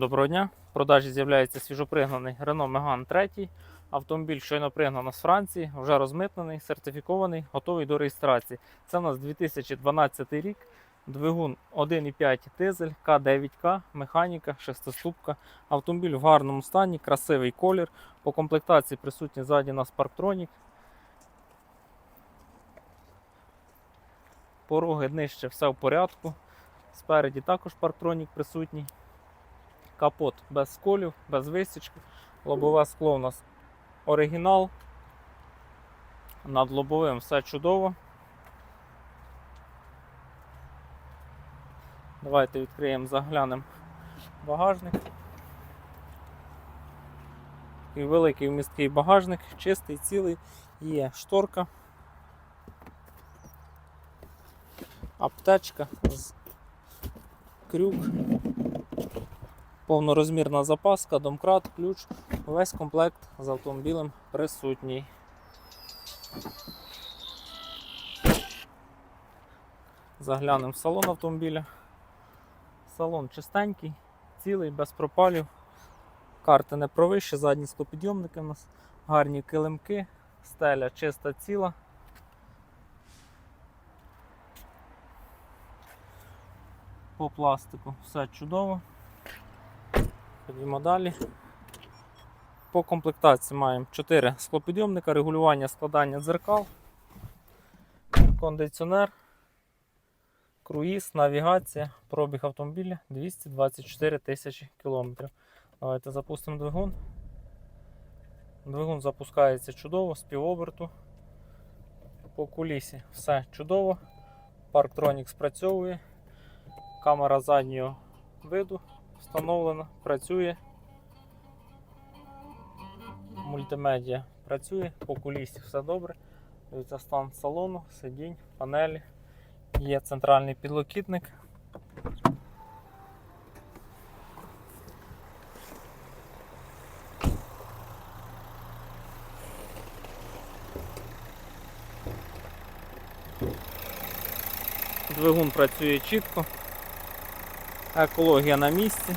Доброго дня. В продажі з'являється свіжопригнаний Renault Megane 3. Автомобіль щойно пригнано з Франції, вже розмитнений, сертифікований, готовий до реєстрації. Це у нас 2012 рік. Двигун 1,5 дизель, К9К, механіка, шестиступка. Автомобіль в гарному стані, красивий колір. По комплектації присутній ззаді у нас парктронік. Пороги нижче, все в порядку. Спереді також парктронік присутній. Капот без сколів, без висічки. Лобове скло у нас оригінал. Над лобовим все чудово. Давайте відкриємо, заглянемо багажник. І великий вмісткий багажник, чистий, цілий, є шторка, аптечка, з- крюк, повнорозмірна запаска, домкрат, ключ, весь комплект з автомобілем присутній. Заглянемо в салон автомобіля. Салон чистенький, цілий, без пропалів. Карти не провищі, задні склопідйомники у нас, гарні килимки, стеля чиста ціла. По пластику все чудово. Ходімо далі. По комплектації маємо 4 склопідйомника, регулювання складання дзеркал, кондиціонер, круїз, навігація, пробіг автомобіля 224 тисячі кілометрів. Давайте запустимо двигун. Двигун запускається чудово, з півоберту. По кулісі все чудово. Парктронік спрацьовує. Камера заднього виду встановлена, працює. Мультимедіа працює, по кулісі все добре. Дивіться стан салону, сидінь, панелі. Є центральний підлокітник. Двигун працює чітко. Екологія на місці.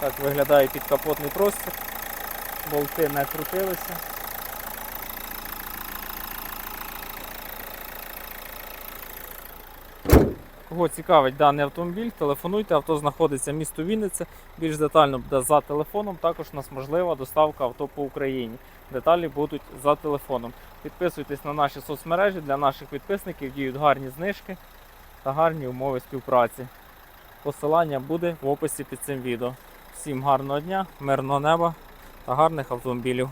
Так виглядає підкапотний простір. Болти не крутилися. Кого цікавить даний автомобіль, телефонуйте, авто знаходиться місто Вінниця. Більш детально буде за телефоном. Також у нас можлива доставка авто по Україні. Деталі будуть за телефоном. Підписуйтесь на наші соцмережі. Для наших підписників діють гарні знижки та гарні умови співпраці. Посилання буде в описі під цим відео. Всім гарного дня, мирного неба та гарних автомобілів.